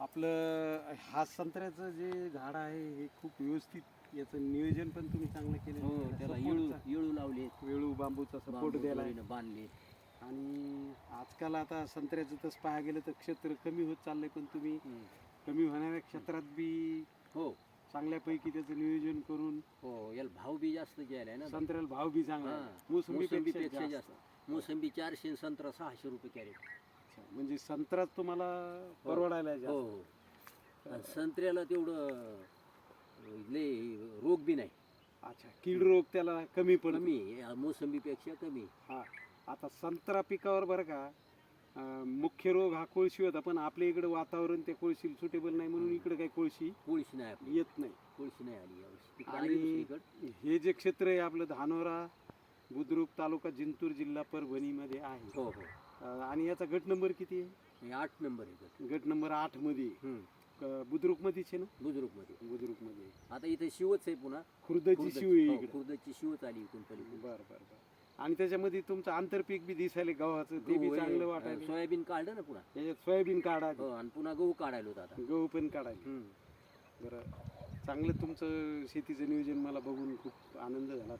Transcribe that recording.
आपलं हा संत्र्याचं जे झाड आहे हे खूप व्यवस्थित याचं नियोजन पण तुम्ही चांगलं केलं. हो त्याला येळू येळू लावले. वेळू बांबूचा सपोर्ट द्यायला. बांधले. आणि आजकाल आता संत्र्याचं तसं पाहायला गेलं तर क्षेत्र कमी होत चाललंय पण तुम्ही कमी होणाऱ्या क्षेत्रात बी हो. चांगल्यापैकी त्याचं नियोजन करून हो याला भाव बी जास्त गेलाय ना. संत्र्याला भाव बी चांगला. मोसंबीपेक्षा जास्त. मोसंबी चारशे संत्रा सहाशे रुपये कॅरेट. अच्छा. म्हणजे संत्रात तुम्हाला परवडायला हो जास्त. हो आणि संत्र्याला तेवढं लय रोग बी नाही. अच्छा कीड रोग त्याला कमी पण कमी मोसंबीपेक्षा कमी. हा आता संत्रा पिकावर बरं का अं, मुख्य रोग हा कोळशी होता पण आपल्या इकडे वातावरण त्या कोळशी सुटेबल नाही म्हणून इकडे काही कोळशी कोळशी नाही आपली. येत नाही. कोळशी नाही आली यावर्षी आणि दुसरीकडं. हे जे क्षेत्र आहे आपलं धानोरा बुद्रुक तालुका जिंतूर जिल्हा परभणीमध्ये आहे. हो हो. अं, आणि याचा गट नंबर किती आहे? हे आठ नंबर आहे गट. गट नंबर आठमध्ये. हम्म. बुद्रुक मध्येच आहे ना? बुजुर्गमध्ये बुद्रुकमध्ये आता इथे शिवच आहे पुन्हा. खुर्दची खुर्दची- शिव आहे हो, इकडे. खुर्दची शिवच आली इकडून पलीकडून बर बर बर. आणि त्याच्यामध्ये तुमचं आंतरपीक बी दिसायला गव्हाचं ते बी आहे, चांगलं अं, वाटायला सोयाबीन काढलं ना पुन्हा? त्याच्यात सोयाबीन काढा हो आणि पुन्हा गहू काढायला होता आता. गहू पण काढायला. हम्म. बरं. चांगलं तुमचं शेतीचं नियोजन मला बघून खूप आनंद झाला.